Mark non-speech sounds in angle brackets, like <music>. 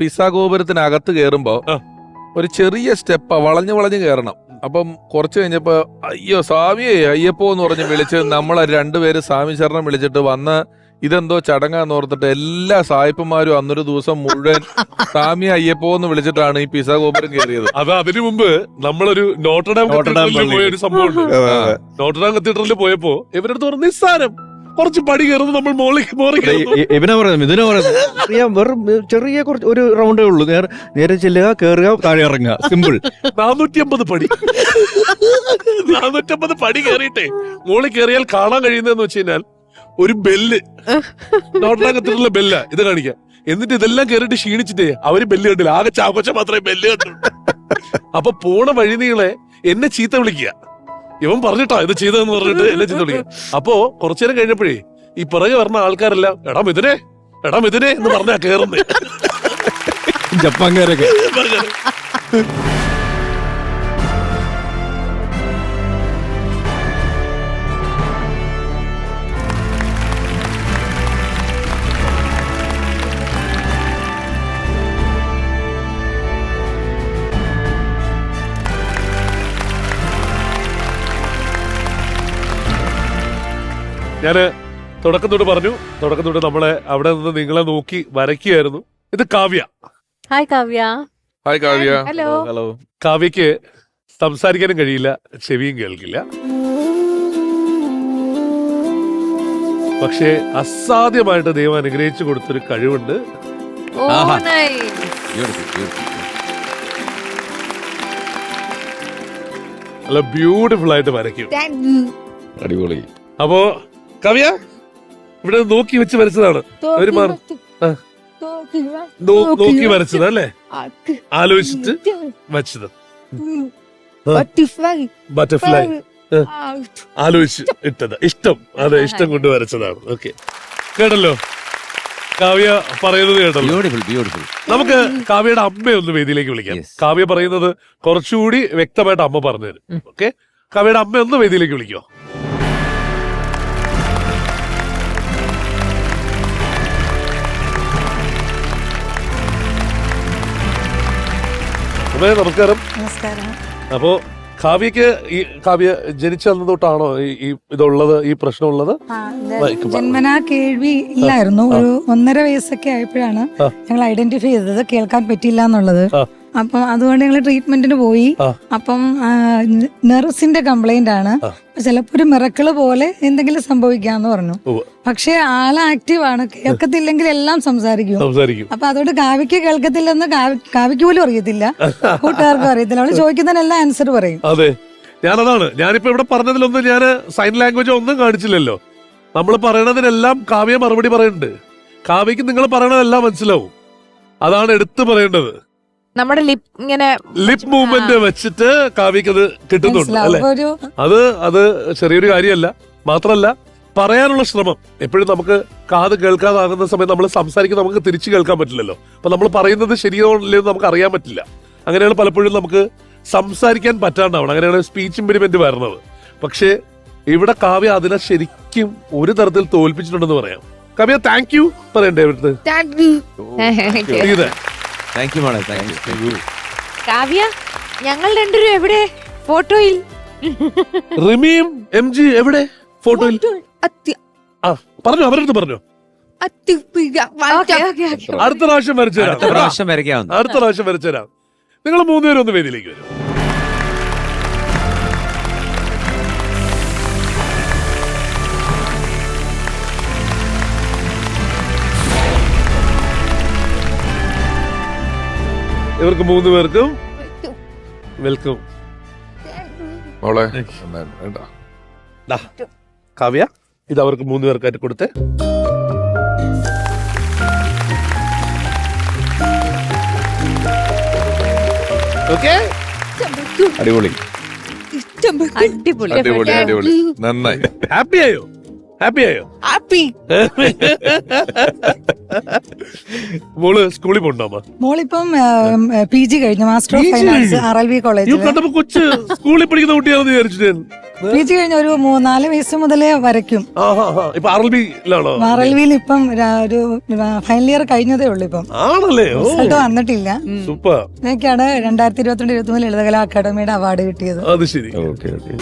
Pizza ഗോപുരത്തിനകത്ത് കയറുമ്പോ ഒരു ചെറിയ സ്റ്റെപ്പ് വളഞ്ഞു വളഞ്ഞു കയറണം അപ്പം കുറച്ച് കഴിഞ്ഞപ്പോ അയ്യോ സ്വാമിയെ അയ്യപ്പോ എന്ന് പറഞ്ഞ് വിളിച്ച് നമ്മളെ രണ്ടുപേര് സ്വാമി ശരണം വിളിച്ചിട്ട് വന്ന് ഇതെന്തോ ചടങ്ങാന്ന് ഓർത്തിട്ട് എല്ലാ സായിപ്പന്മാരും അന്നൊരു ദിവസം മുഴുവൻ സ്വാമി അയ്യപ്പോ എന്ന് വിളിച്ചിട്ടാണ് ഈ പിസ ഗോപുരം കയറിയത് അത് അതിനു മുമ്പ് നമ്മളൊരു നോട്ടർഡാം നോട്ടർഡാം കത്തീഡ്രലിൽ പോയ ഒരു സംഭവം ഉണ്ട് നോട്ടർഡാം കത്തീഡ്രലിൽ പോയപ്പോ ഇവരടുത്ത് പറഞ്ഞു നിസ്സാരം. കുറച്ച് പടി കയറുന്നു നമ്മൾ ഇവനെ പറയുന്നത് പറയുന്നത്. ചെറിയ വെറും ചെറിയ കുറച്ച് ഒരു റൗണ്ടേ ഉള്ളൂ. നേരെ നേരെ ചെല്ലുക കയറുക താഴെ ഇറങ്ങുക. സിമ്പിൾ നാനൂറ്റി അമ്പത് പടി. നാനൂറ്റമ്പത് പടി കയറിയിട്ടേ മോളിൽ കയറിയാൽ കാണാൻ കഴിയുന്നതെന്ന് വെച്ച് കഴിഞ്ഞാൽ ഒരു ബെല്ല്. നോട്ടർഡാം കത്തീഡ്രലിലെ ബെല്ല ഇത് കാണിക്കാം. എന്നിട്ട് ഇതെല്ലാം കയറിയിട്ട് ക്ഷീണിച്ചിട്ടേ അവർ ബെല്ല് കണ്ടില്ല. ആകെ ചാക്കോച്ച മാത്രമേ ബെല്ല് കണ്ടുള്ളൂ. അപ്പൊ പോണ വഴി നീളെ എന്നെ ചീത്ത വിളിക്കുക. ഇവൻ പറഞ്ഞിട്ടാ ഇത് ചെയ്തതെന്ന് പറഞ്ഞിട്ട് എല്ലാം ചെയ്തു തുടങ്ങി. അപ്പോ കുറച്ചു നേരം കഴിഞ്ഞപ്പോഴേ ഈ പിറകെ വരുന്ന ആൾക്കാരെല്ലാം എടാ മിഥുനെ എടാ മിഥുനെ എന്ന് പറഞ്ഞാ കേറുന്നേ. ജപ്പാൻകാരൊക്കെ. ഞാൻ തുടക്കം തൊട്ട് പറഞ്ഞു. തുടക്കം തൊട്ട് നമ്മളെ അവിടെ നിന്ന് നിങ്ങളെ നോക്കി വരയ്ക്കുകയായിരുന്നു. ഇത് Kavya. Hi Kavya. Hi Kavya. Hello hello കാവ്യക്ക് സംസാരിക്കാനും കഴിയില്ല ചെവിയും കേൾക്കില്ല. പക്ഷേ അസാധ്യമായിട്ട് ദൈവം അനുഗ്രഹിച്ചു കൊടുത്തൊരു കഴിവുണ്ട്. നല്ല ബ്യൂട്ടിഫുൾ ആയിട്ട് വരയ്ക്കും അടിപൊളി. അപ്പോ കവ്യ? ഇവിടെ നോക്കി വെച്ച് വരച്ചതാണ്. ഒരു നോക്കി വരച്ചത് അല്ലേ? ആലോചിച്ചിട്ട് വച്ചത്. ബട്ടർഫ്ലൈ ആലോചിച്ച് ഇട്ടത്. ഇഷ്ടം. അതെ ഇഷ്ടം കൊണ്ട് വരച്ചതാണ്. ഓക്കെ. കേട്ടല്ലോ? കാവ്യ പറയുന്നത് കേട്ടല്ലോ? ബ്യൂട്ടിഫുൾ ബ്യൂട്ടിഫുൾ നമുക്ക് കാവ്യയുടെ അമ്മ ഒന്ന് വേദിയിലേക്ക് വിളിക്കാം. കാവ്യ പറയുന്നത് കുറച്ചുകൂടി വ്യക്തമായിട്ട് അമ്മ പറഞ്ഞു തരും ഓക്കെ? കാവ്യയുടെ അമ്മ ഒന്ന് വേദിയിലേക്ക് വിളിക്കോ. അമ്മേ നമസ്കാരം. നമസ്കാരം. അപ്പോ കാവ്യക്ക് ഈ കാവ്യ ജനിച്ചു തൊട്ടാണോ ഈ ഇതുള്ളത് ഈ പ്രശ്നമുള്ളത്. ജന്മനാ കേൾവി ഇല്ലായിരുന്നു. ഒരു ഒന്നര വയസ്സൊക്കെ ആയപ്പോഴാണ് ഞങ്ങൾ ഐഡന്റിഫൈ ചെയ്തത് കേൾക്കാൻ പറ്റില്ല എന്നുള്ളത്. അപ്പം അതുകൊണ്ട് ഞങ്ങൾ ട്രീറ്റ്മെന്റിന് പോയി. അപ്പം നെർസിന്റെ കംപ്ലൈന്റ് ആണ്. ചിലപ്പോ ഒരു മിറക്കിൾ പോലെ എന്തെങ്കിലും സംഭവിക്കാന്ന് പറഞ്ഞു. പക്ഷേ ആൾ ആക്റ്റീവ് ആണ്. കേൾക്കത്തില്ലെങ്കിൽ എല്ലാം സംസാരിക്കും. അപ്പൊ അതുകൊണ്ട് കാവ്യക്ക് കേൾക്കത്തില്ലെന്ന് കാവ്യ- കാവ്യക്ക് പോലും അറിയത്തില്ല. <laughs> കൂട്ടുകാർക്കും അറിയത്തില്ല. അവൾ ചോദിക്കുന്നതിനെല്ലാം ആൻസർ പറയും. അതെ. ഞാനതാണ്. ഞാനിപ്പോ ഇവിടെ പറഞ്ഞതിലൊന്നും ഞാൻ സൈൻ ലാംഗ്വേജ് ഒന്നും കാണിച്ചില്ലല്ലോ. നമ്മൾ പറയണതിനെല്ലാം കാവ്യ മറുപടി പറയുന്നുണ്ട്. കാവ്യക്ക് നിങ്ങൾ പറയണതെല്ലാം മനസ്സിലാവും. അതാണ് എടുത്തു പറയേണ്ടത്. നമ്മുടെ ലിപ് ഇങ്ങനെ ലിപ് മൂവ്മെന്റ് വെച്ചിട്ട് കാവ്യക്ക് അത് കിട്ടുന്നുണ്ട് അല്ലെ? അത് അത് ചെറിയൊരു കാര്യമല്ല. മാത്രല്ല പറയാനുള്ള ശ്രമം. എപ്പോഴും നമുക്ക് കാത് കേൾക്കാതാകുന്ന സമയത്ത് നമ്മൾ സംസാരിക്കുന്ന നമുക്ക് തിരിച്ചു കേൾക്കാൻ പറ്റില്ലല്ലോ. അപ്പൊ നമ്മൾ പറയുന്നത് ശരിയോ ഇല്ലയോ എന്ന് നമുക്ക് അറിയാൻ പറ്റില്ല. അങ്ങനെയാണ് പലപ്പോഴും നമുക്ക് സംസാരിക്കാൻ പറ്റാണ്ടാവണം. അങ്ങനെയാണ് സ്പീച്ച് ഇമ്പ്രിമെന്റ് വരുന്നത്. പക്ഷേ ഇവിടെ കാവ്യ അതിനെ ശരിക്കും ഒരു തരത്തിൽ തോൽപ്പിച്ചിട്ടുണ്ടെന്ന് പറയാം. കാവ്യ താങ്ക് യു പറയണ്ടേ ഇവിടുത്തെ? താങ്ക് യു മോളെ താങ്ക് യു കാവ്യ ഞങ്ങൾ രണ്ടുപേരും എവിടെ? ഫോട്ടോയിൽ. റിമിയും എം ജി എവിടെ? ഫോട്ടോയിൽ. ആ പറഞ്ഞു അവരടുത്ത് പറഞ്ഞു. Okay, okay, okay. അടുത്ത പ്രാവശ്യം വരച്ചു തരാം. അടുത്ത പ്രാവശ്യം വരയ്ക്കാവുന്ന അടുത്ത പ്രാവശ്യം വരച്ചു തരാം. നിങ്ങൾ മൂന്നുപേരും ഒന്ന് വേദിയിലേക്ക് വരും. ഇവർക്ക് മൂന്ന് പേർക്കും വെൽക്കം. മോളെ വേണ്ട. കാവ്യ ഇത് അവർക്ക് മൂന്ന് പേർക്കായിട്ട് കൊടുത്തേ. ഓക്കെ അടിപൊളി. അടിപൊളി അടിപൊളി. അടിപൊളി. നന്നായി. ഹാപ്പി ആയോ? ഹാപ്പി ആയോ? ഹാപ്പി <laughs> മോൾ സ്കൂളിൽ പോണ്ടോ മോളിപ്പം പി ജി കഴിഞ്ഞു master of finance R L V college കണ്ടപ്പോ കൊച്ച് സ്കൂളിൽ പഠിക്കുന്ന കുട്ടിയാണെന്ന് വിചാരിച്ചിട്ട്. ഞാൻ. പി ജി കഴിഞ്ഞ ഒരു മൂ- നാല് വയസ്സ് മുതലേ വരയ്ക്കും. ആർ എൽ വിയിൽ ഇപ്പം ഒരു ഫൈനൽ ഇയർ കഴിഞ്ഞതേ ഉള്ളൂ ഇപ്പം. ആണല്ലേ? റിസൾട്ട് വന്നിട്ടില്ല. സൂപ്പർ. ഇതൊക്കെയാണ് രണ്ടായിരത്തി ഇരുപത്തിരണ്ട് ഇരുപത്തി മൂന്ന് ലളിതകലാ അക്കാദമിയുടെ അവാർഡ് കിട്ടിയത്. അത് ശരി. Okay okay.